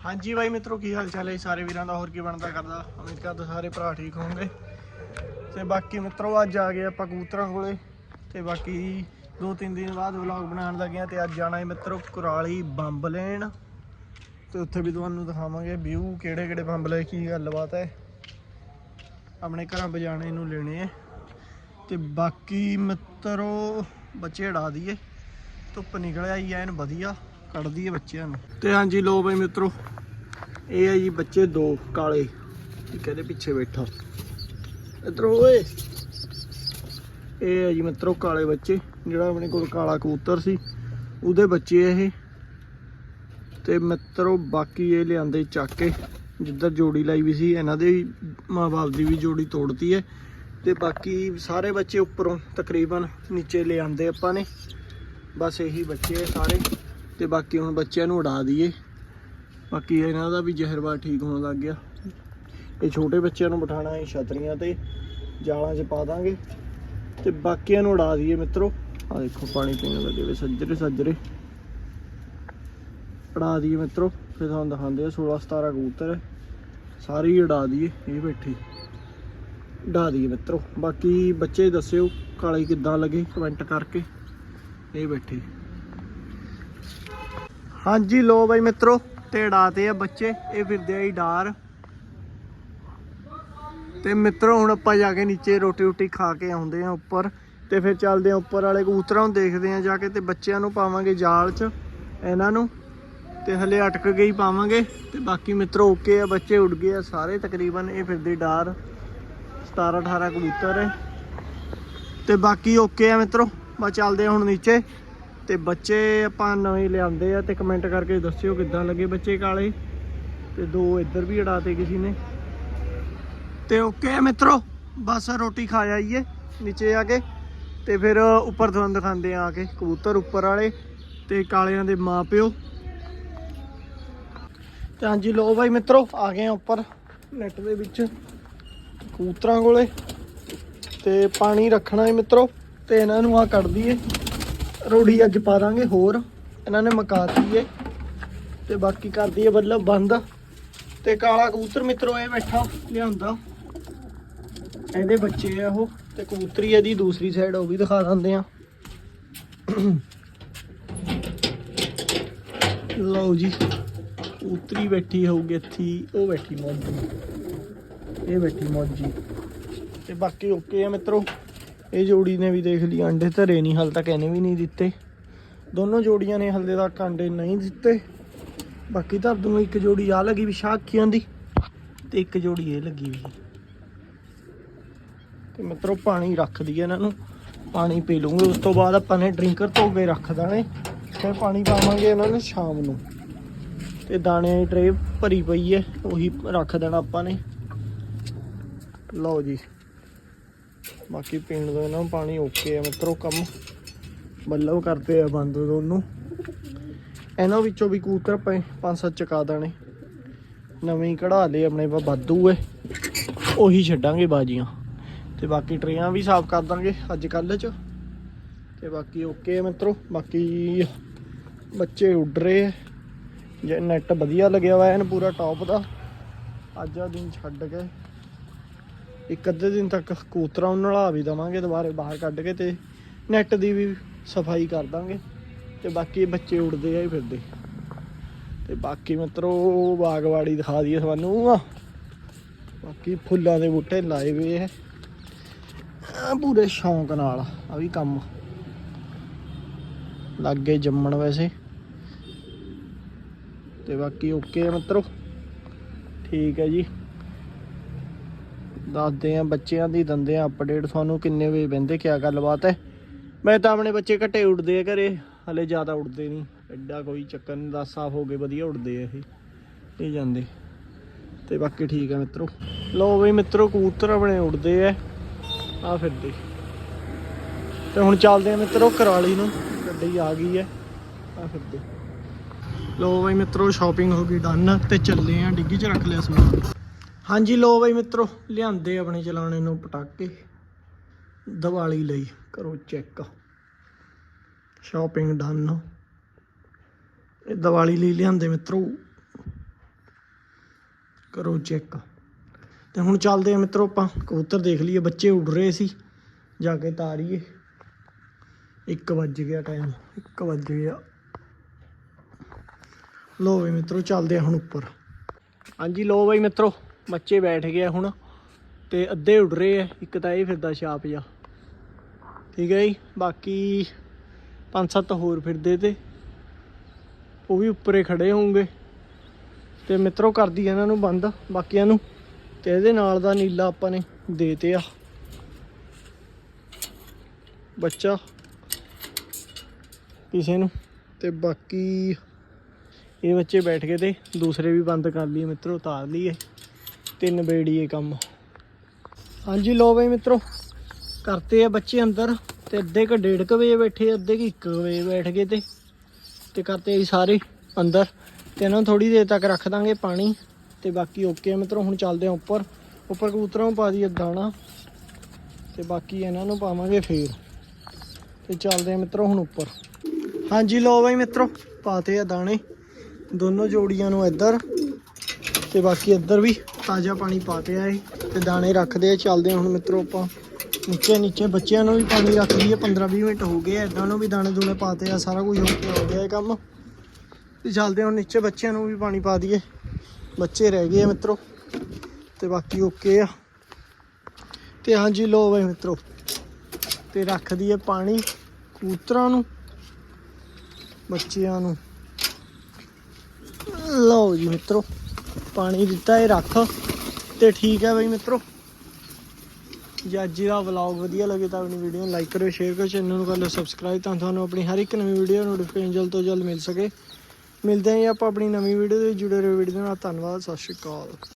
ਹਾਂਜੀ ਬਾਈ ਮਿੱਤਰੋ, ਕੀ ਹਾਲ ਚਾਲ ਹੈ ਸਾਰੇ ਵੀਰਾਂ ਦਾ? ਹੋਰ ਕੀ ਬਣਦਾ ਕਰਦਾ? ਉਮੀਦ ਕਰਦਾ ਸਾਰੇ ਭਰਾ ਠੀਕ ਹੋਣਗੇ ਤੇ ਬਾਕੀ ਮਿੱਤਰੋ, ਅੱਜ ਆ ਗਏ ਆਪਾਂ ਕਬੂਤਰਾਂ ਕੋਲੇ। ਤੇ ਬਾਕੀ ਦੋ ਤਿੰਨ ਦਿਨ ਬਾਅਦ ਵਲੌਗ ਬਣਾਉਣ ਲੱਗਿਆ ਆ ਤੇ ਅੱਜ ਜਾਣਾ ਹੈ ਮਿੱਤਰੋ ਕੁਰਾਲੀ ਬੰਬ ਲੈਣ। ਤੇ ਉੱਥੇ ਵੀ ਤੁਹਾਨੂੰ ਦਿਖਾਵਾਂਗੇ ਵਿਊ, ਕਿਹੜੇ ਕਿਹੜੇ ਬੰਬ ਲੈ, ਕੀ ਗੱਲਬਾਤ ਹੈ। ਆਪਣੇ ਘਰਾਂ ਬਜਾਣੇ ਨੂੰ ਲੈਣੇ ਆ ਤੇ ਬਾਕੀ ਮਿੱਤਰੋ ਬੱਚੇ ਉਡਾ ਦਈਏ ਧੁੱਪ ਨਿਕਲ ਆਈ ਐਨ ਵਧੀਆ। ਕੱਢਦੀ ਹੈ ਬੱਚਿਆਂ ਨੂੰ। ਤੇ ਹਾਂਜੀ ਲੋ ਬਈ ਮਿੱਤਰੋ, ਇਹ ਹੈ ਜੀ ਬੱਚੇ ਦੋ ਕਾਲੇ ਕਹਿੰਦੇ ਪਿੱਛੇ ਬੈਠਾ। ਇਧਰ ਓਏ, ਇਹ ਹੈ ਜੀ ਮਿੱਤਰੋ ਕਾਲੇ ਬੱਚੇ, ਜਿਹੜਾ ਆਪਣੇ ਕੋਲ ਕਾਲਾ ਕਬੂਤਰ ਸੀ, ਉਹਦੇ ਬੱਚੇ ਇਹ। ਤੇ ਮਿੱਤਰੋ, ਬਾਕੀ ਇਹ ਲਿਆਂਦੇ ਚੱਕ ਕੇ, ਜਿੱਧਰ ਜੋੜੀ ਲਾਈ ਵੀ ਸੀ, ਇਹਨਾਂ ਦੇ ਮਾਂ-ਬਾਪ ਦੀ ਵੀ ਜੋੜੀ ਤੋੜਤੀ ਹੈ। ਤੇ ਬਾਕੀ ਸਾਰੇ ਬੱਚੇ ਉੱਪਰੋਂ ਤਕਰੀਬਨ ਨੀਚੇ ਲਿਆਂਦੇ ਆਪਾਂ ਨੇ। ਬਸ ਇਹੀ ਬੱਚੇ ਆ ਸਾਰੇ। ਤੇ ਬਾਕੀ ਹੁਣ ਬੱਚਿਆਂ ਨੂੰ ਉਡਾ ਦਈਏ। ਬਾਕੀ ਇਹਨਾਂ ਦਾ ਵੀ ਜ਼ਹਿਰਵਾ ਠੀਕ ਹੋਣ ਲੱਗ ਗਿਆ। ਇਹ ਛੋਟੇ ਬੱਚਿਆਂ ਨੂੰ ਬਿਠਾਣਾ ਹੈ ਛਤਰੀਆਂ ਤੇ, ਜਾਲਾਂ 'ਚ ਪਾ ਦਾਂਗੇ। ਤੇ ਬਾਕੀਆਂ ਨੂੰ ਉਡਾ ਦਈਏ ਮਿੱਤਰੋ। ਆ ਦੇਖੋ, ਪਾਣੀ ਪੀਣ ਲੱਗੇ ਵੇ, ਸੱਜਰੇ ਸੱਜਰੇ। ਉਡਾ ਦਈਏ ਮਿੱਤਰੋ। ਫਿਰ ਤੁਹਾਨੂੰ ਦਿਖਾਉਂਦੇ ਆ 16 17 ਕਬੂਤਰ ਹੈ। ਸਾਰੇ ਹੀ ਉਡਾ ਦਈਏ, ਇਹ ਬੈਠੇ। ਉਡਾ ਦਈਏ ਮਿੱਤਰੋ। ਬਾਕੀ ਬੱਚੇ ਦੱਸਿਓ, ਕਾਲੇ ਕਿੱਦਾਂ ਲੱਗੇ ਕਮੈਂਟ ਕਰਕੇ। ਇਹ ਬੈਠੇ। ਹਾਂਜੀ, ਲੋ ਬਾਈ ਮਿੱਤਰੋ ਤੇ ਉਡਾਤੇ ਆ ਬੱਚੇ, ਇਹ ਫਿਰਦੇ ਆ ਡਾਰ। ਤੇ ਮਿੱਤਰੋ, ਹੁਣ ਆਪਾਂ ਜਾ ਕੇ ਨੀਚੇ ਰੋਟੀ ਰੋਟੀ ਖਾ ਕੇ ਆਉਂਦੇ ਆ ਉੱਪਰ, ਤੇ ਫਿਰ ਚੱਲਦੇ ਆ ਉੱਪਰ ਵਾਲੇ ਕਬੂਤਰਾਂ ਨੂੰ ਦੇਖਦੇ ਆ ਜਾ ਕੇ ਤੇ ਬੱਚਿਆਂ ਨੂੰ ਪਾਵਾਂਗੇ ਜਾਲ 'ਚ, ਇਹਨਾਂ ਨੂੰ। ਤੇ ਹਲੇ ਅਟਕ ਗਈ ਪਾਵਾਂਗੇ, ਤੇ ਬਾਕੀ ਮਿੱਤਰੋ, ਓਕੇ ਆ ਬੱਚੇ, ਉੱਡ ਗਏ ਆ ਸਾਰੇ ਤਕਰੀਬਨ, ਇਹ ਫਿਰਦੇ ਡਾਰ। 17 18 ਕਬੂਤਰ ਹੈ ਤੇ ਬਾਕੀ ਓਕੇ ਆ ਮਿੱਤਰੋ, ਬਸ ਚੱਲਦੇ ਆ ਹੁਣ ਨੀਚੇ। ਤੇ ਬੱਚੇ ਆਪਾਂ ਨਵੇਂ ਲਿਆਂਦੇ ਆ ਤੇ ਕਮੈਂਟ ਕਰਕੇ ਦੱਸਿਓ ਕਿੱਦਾਂ ਲੱਗੇ ਬੱਚੇ ਕਾਲੇ। ਤੇ ਦੋ ਇੱਧਰ ਵੀ ਉਡਾਤੇ ਕਿਸੇ ਨੇ। ਤੇ ਓਕੇ ਆ ਮਿੱਤਰੋ, ਬਸ ਰੋਟੀ ਖਾ ਜਾਈਏ ਨੀਚੇ ਆ ਕੇ। ਤੇ ਫਿਰ ਉੱਪਰ ਤੁਹਾਨੂੰ ਦਿਖਾਉਂਦੇ ਆ ਆ ਕੇ ਕਬੂਤਰ ਉੱਪਰ ਵਾਲੇ ਤੇ ਕਾਲਿਆਂ ਦੇ ਮਾਪਿਓ ਤੇ ਹਾਂਜੀ ਲੋ ਬਾਈ ਮਿੱਤਰੋ, ਆ ਗਏ ਆ ਉੱਪਰ ਨੈਟ ਦੇ ਵਿੱਚ ਕਬੂਤਰਾਂ ਕੋਲੇ। ਤੇ ਪਾਣੀ ਰੱਖਣਾ ਹੈ ਮਿੱਤਰੋ, ਤੇ ਇਹਨਾਂ ਨੂੰ ਆ ਕੱਢ ਦਈਏ। ਰੋੜੀ ਅੱਜ ਪਾ ਦਾਂਗੇ ਹੋਰ। ਇਹਨਾਂ ਨੇ ਮਕਾਤੀ ਏ। ਤੇ ਬਾਕੀ ਕਰਦੀ ਦਈਏ ਬੱਲਬ ਬੰਦ। ਤੇ ਕਾਲਾ ਕਬੂਤਰ ਮਿੱਤਰੋ, ਇਹ ਬੈਠਾ ਲਿਆਂਦਾ ਇਹਦੇ ਬੱਚੇ ਆ ਉਹ। ਤੇ ਕਬੂਤਰੀ ਇਹਦੀ ਦੂਸਰੀ ਸਾਈਡ ਉਹ ਵੀ ਦਿਖਾ ਦਿੰਦੇ ਆ। ਲਓ ਜੀ, ਕਬੂਤਰੀ ਬੈਠੀ ਹੋਊਗੀ ਇੱਥੇ। ਉਹ ਬੈਠੀ ਮੌਜੀ। ਇਹ ਬੈਠੀ ਮੌਜੀ। ਤੇ ਬਾਕੀ ਓਕੇ ਆ ਮਿੱਤਰੋ। ਇਹ ਜੋੜੀ ਨੇ ਵੀ ਦੇਖ ਲਈ, ਅੰਡੇ ਧਰੇ ਨਹੀਂ, ਹਾਲ ਤੱਕ ਇਹਨੇ ਵੀ ਨਹੀਂ ਦਿੱਤੇ। ਦੋਨੋਂ ਜੋੜੀਆਂ ਨੇ ਹਲਦੇ ਤੱਕ ਅੰਡੇ ਨਹੀਂ ਦਿੱਤੇ। ਬਾਕੀ ਧਰ ਦੂੰਗਾ ਇੱਕ ਜੋੜੀ ਆ ਲੱਗੀ ਵੀ ਸ਼ਾਖੀਆਂ ਦੀ ਤੇ ਇੱਕ ਜੋੜੀ ਇਹ ਲੱਗੀ ਵੀ ਤੇ ਮਿੱਤਰੋ, ਪਾਣੀ ਰੱਖ ਦਈਏ ਇਹਨਾਂ ਨੂੰ। ਪਾਣੀ ਪੀ ਲੂੰਗੇ ਉਸ ਤੋਂ ਬਾਅਦ ਆਪਾਂ ਨੇ ਡਰਿੰਕਰ ਧੋ ਕੇ ਰੱਖ ਦਾਣੇ। ਫਿਰ ਪਾਣੀ ਪਾਵਾਂਗੇ ਇਹਨਾਂ ਨੂੰ ਸ਼ਾਮ ਨੂੰ। ਤੇ ਦਾਣੇ ਦੀ ਟਰੇ ਭਰੀ ਪਈ ਹੈ, ਉਹੀ ਰੱਖ ਦੇਣਾ ਆਪਾਂ ਨੇ। ਲਓ ਜੀ। ਬਾਕੀ ਪੀਣ ਦਾ ਇਹਨਾਂ ਨੂੰ ਪਾਣੀ ਓਕੇ ਆ, ਮਿੱਤਰੋ, ਕੰਮ ਬੱਲਬ ਕਰਦੇ ਆ ਬੰਦ ਦੋਨੋਂ। ਇਹਨਾਂ ਵਿੱਚੋਂ ਵੀ ਕੂਤਰ ਪਏ, ਪੰਜ ਸੱਤ ਚਕਾ ਦੇਣੇ। ਨਵੇਂ ਕਢਾ ਲਏ ਆਪਣੇ ਪਾ ਵਾਧੂ ਏ। ਉਹੀ ਛੱਡਾਂਗੇ ਬਾਜੀਆਂ। ਤੇ ਬਾਕੀ ਟਰੇਆਂ ਵੀ ਸਾਫ਼ ਕਰ ਦਾਂਗੇ ਅੱਜ ਕੱਲ੍ਹ ਚ। ਤੇ ਬਾਕੀ ਓਕੇ ਆ ਮਿੱਤਰੋ, ਬਾਕੀ ਬੱਚੇ ਉੱਡ ਰਹੇ ਆ। ਜੇ ਨੈਟ ਵਧੀਆ ਲੱਗਿਆ ਹੋਇਆ ਐਨ ਪੂਰਾ ਟੌਪ ਦਾ। ਅੱਜ ਆ ਦਿਨ ਛੱਡ ਕੇ। ਇੱਕ ਅੱਧੇ ਦਿਨ ਤੱਕ ਕੂਤਰਾ ਨੂੰ ਨਲਾ ਵੀ ਦਵਾਂਗੇ ਦੁਬਾਰੇ ਬਾਹਰ ਕੱਢ ਕੇ ਤੇ ਨੈਟ ਦੀ ਵੀ ਸਫ਼ਾਈ ਕਰ ਦਾਂਗੇ ਤੇ ਬਾਕੀ ਬੱਚੇ ਉੜਦੇ ਆ ਹੀ ਫਿਰਦੇ। ਤੇ ਬਾਕੀ ਮਿੱਤਰੋ ਬਾਗਵਾੜੀ ਦਿਖਾ ਦਈਏ ਤੁਹਾਨੂੰ। ਬਾਕੀ ਫੁੱਲਾਂ ਦੇ ਬੂਟੇ ਲਾਏ ਹੋਏ ਐ ਪੂਰੇ ਸ਼ੌਂਕ ਨਾਲ ਆ ਵੀ ਕੰਮ। ਲੱਗੇ ਜੰਮਣ ਵੈਸੇ। ਤੇ ਬਾਕੀ ਓਕੇ ਆ ਮਿੱਤਰੋ। ਠੀਕ ਹੈ ਜੀ। ਦੱਸਦੇ ਆ, ਬੱਚਿਆਂ ਦੀ ਦੰਦੇ ਆ ਅਪਡੇਟ ਤੁਹਾਨੂੰ ਕਿੰਨੇ ਵੇ ਬੰਦੇ ਕਿਆ ਗੱਲਬਾਤ ਹੈ। ਮੈਂ ਤਾਂ ਆਪਣੇ ਬੱਚੇ ਘੱਟੇ ਉੱਡਦੇ ਆ ਘਰੇ, ਹਲੇ ਜ਼ਿਆਦਾ ਉੱਡਦੇ ਨਹੀਂ। ਐਡਾ ਕੋਈ ਚੱਕਰ ਨਹੀਂ 10 ਸਾਫ਼ ਹੋ ਗਏ ਵਧੀਆ ਉੱਡਦੇ ਆ ਇਹ ਇਹ ਜਾਂਦੇ। ਤੇ ਬਾਕੀ ਠੀਕ ਆ ਮਿੱਤਰੋ। ਲੋ ਬਈ ਮਿੱਤਰੋ, ਕਬੂਤਰ ਆਪਣੇ ਉੱਡਦੇ ਆ। ਆ ਫਿਰਦੇ ਤੇ ਹੁਣ ਚੱਲਦੇ ਆ ਮਿੱਤਰੋ ਕਰਾਲੀ ਨੂੰ, ਗੱਡੀ ਆ ਗਈ ਹੈ। ਆ ਫਿਰਦੇ ਲੋ ਬਈ ਮਿੱਤਰੋ ਸ਼ਾਪਿੰਗ ਹੋ ਗਈ ਡਨ ਤੇ ਚੱਲੇ ਆ, ਡਿੱਗੀ 'ਚ ਰੱਖ ਲਿਆ ਸਮਾਨ। ਹਾਂਜੀ ਲੋ ਬਈ ਮਿੱਤਰੋ, ਲਿਆਂਦੇ ਆਪਣੇ ਚਲਾਣੇ ਨੂੰ ਪਟਾਕੇ। ਦੀਵਾਲੀ ਲਈ, ਕਰੋ ਚੈੱਕ। Shopping done. ਇਹ ਦੀਵਾਲੀ ਲਈ ਲਿਆਂਦੇ ਮਿੱਤਰੋ। ਕਰੋ ਚੈੱਕ। ਤੇ ਹੁਣ ਚੱਲਦੇ ਆ ਮਿੱਤਰੋ ਆਪਾਂ, ਕਬੂਤਰ ਦੇਖ ਲਈਏ, ਬੱਚੇ ਉੱਡ ਰਹੇ ਸੀ। ਜਾ ਕੇ ਤਾਰੀਏ। 1 ਵੱਜ ਗਿਆ ਟਾਈਮ 1 ਵੱਜ ਗਿਆ। ਲੋ ਵੀ ਮਿੱਤਰੋ, ਚੱਲਦੇ ਆ ਹੁਣ ਉੱਪਰ। ਹਾਂਜੀ ਲੋ ਬਈ ਮਿੱਤਰੋ ਬੱਚੇ ਬੈਠ ਗਏ ਹੁਣ ਤੇ ਅੱਧੇ ਉੱਡ ਰਹੇ ਆ, ਇੱਕ ਤਾਂ ਇਹ ਫਿਰਦਾ ਛਾਪ ਜਾ ਠੀਕ ਹੈ ਜੀ, ਬਾਕੀ ਪੰਜ ਸੱਤ ਹੋਰ ਫਿਰਦੇ ਤੇ, ਉਹ ਵੀ ਉੱਪਰੇ ਖੜੇ ਹੋਣਗੇ ਤੇ ਮਿੱਤਰੋ ਕਰਦੀ ਇਹਨਾਂ ਨੂੰ ਬੰਦ, ਬਾਕੀਆਂ ਨੂੰ, ਤੇ ਇਹਦੇ ਨਾਲ ਦਾ ਨੀਲਾ ਆਪਾਂ ਨੇ ਦੇਤੇ ਆ। ਬੱਚਾ, ਕਿਸੇ ਨੂੰ, ਤੇ ਬਾਕੀ ਇਹ ਬੱਚੇ ਬੈਠ ਗਏ ਤੇ, ਦੂਸਰੇ ਵੀ ਬੰਦ ਕਰ ਲਈਏ ਮਿੱਤਰੋ, ਉਤਾਰ ਲਈਏ। ਤਿੰਨ ਬੇੜੀਏ ਕੰਮ। ਹਾਂਜੀ ਲੋ ਬਈ ਮਿੱਤਰੋ, ਕਰਤੇ ਆ ਬੱਚੇ ਅੰਦਰ ਤੇ ਅੱਧੇ ਕ ਡੇਢ ਕੁ ਵਜੇ ਬੈਠੇ ਅੱਧੇ ਕੁ ਇੱਕ ਵਜੇ ਬੈਠ ਗਏ ਤੇ ਤੇ ਕਰਤੇ ਆ ਸਾਰੇ ਅੰਦਰ। ਤੇ ਇਹਨਾਂ ਨੂੰ ਥੋੜੀ ਦੇਰ ਤੱਕ ਰੱਖ ਦਾਂਗੇ ਪਾਣੀ, ਤੇ ਬਾਕੀ ਓਕੇ ਆ ਮਿੱਤਰੋ, ਹੁਣ ਚੱਲਦੇ ਆ ਉੱਪਰ। ਉੱਪਰ ਕਬੂਤਰਾਂ ਨੂੰ ਪਾ ਦਈਏ ਦਾਣਾ, ਤੇ ਬਾਕੀ ਇਹਨਾਂ ਨੂੰ ਪਾਵਾਂਗੇ ਫੇਰ। ਤੇ ਚੱਲਦੇ ਆ ਮਿੱਤਰੋ ਹੁਣ ਉੱਪਰ। ਹਾਂਜੀ ਲੋ ਬਾਈ ਮਿੱਤਰੋ, ਪਾਤੇ ਆ ਦਾਣੇ, ਦੋਨੋਂ ਜੋੜੀਆਂ ਨੂੰ ਇੱਧਰ। ਤੇ ਬਾਕੀ ਇੱਧਰ ਵੀ ਤਾਜ਼ਾ ਪਾਣੀ ਪਾ ਆ ਇਹ ਤੇ ਦਾਣੇ ਰੱਖਦੇ ਆ, ਚੱਲਦੇ ਹੁਣ ਮਿੱਤਰੋ ਆਪਾਂ। ਨੀਚੇ ਨੀਚੇ ਬੱਚਿਆਂ ਨੂੰ ਵੀ ਪਾਣੀ ਰੱਖ ਲਈਏ 15 20 ਮਿੰਟ ਹੋ ਗਏ ਆ ਨੂੰ ਵੀ ਦਾਣੇ ਦੂਣੇ ਪਾਤੇ ਆ, ਸਾਰਾ ਕੁਝ ਹੋ ਕੇ ਹੋ ਗਿਆ ਇਹ ਕੰਮ। ਤੇ ਚੱਲਦੇ ਹੁਣ ਨੀਚੇ ਬੱਚਿਆਂ ਨੂੰ ਵੀ ਪਾਣੀ ਪਾ ਦਈਏ, ਬੱਚੇ ਰਹਿ ਗਏ ਆ ਮਿੱਤਰੋ। ਤੇ ਬਾਕੀ ਓਕੇ ਆ। ਤੇ ਹਾਂਜੀ ਲੋ ਬਈ ਮਿੱਤਰੋ, ਤੇ ਰੱਖ ਦਈਏ ਪਾਣੀ ਕੂਤਰਾਂ ਨੂੰ, ਬੱਚਿਆਂ ਨੂੰ। ਲਓ ਜੀ ਮਿੱਤਰੋ। ਪਾਣੀ ਦਿੱਤਾ ਇਹ ਰੱਖ ਤੇ ਠੀਕ ਹੈ ਬਈ ਮਿੱਤਰੋ। ਜੇ ਅੱਜ ਦਾ ਵਲੌਗ ਵਧੀਆ ਲੱਗੇ ਤਾਂ ਆਪਣੀ ਵੀਡੀਓ ਨੂੰ ਲਾਈਕ ਕਰਿਓ ਸ਼ੇਅਰ ਕਰਿਓ ਚੈਨਲ ਨੂੰ ਕਰ ਲਿਓ ਸਬਸਕ੍ਰਾਈਬ ਤਾਂ ਤੁਹਾਨੂੰ ਆਪਣੀ ਹਰ ਇੱਕ ਨਵੀਂ ਵੀਡੀਓ ਨੋਟੀਫਿਕੇਸ਼ਨ ਜਲਦ ਤੋਂ ਜਲਦ ਮਿਲ ਸਕੇ। ਮਿਲਦੇ ਹਾਂ ਜੀ ਆਪਾਂ ਆਪਣੀ ਨਵੀਂ ਵੀਡੀਓ ਦੇ ਜੁੜੇ ਰਹੋ ਵੀਡੀਓ ਨਾਲ। ਧੰਨਵਾਦ, ਸਤਿ ਸ਼੍ਰੀ ਅਕਾਲ।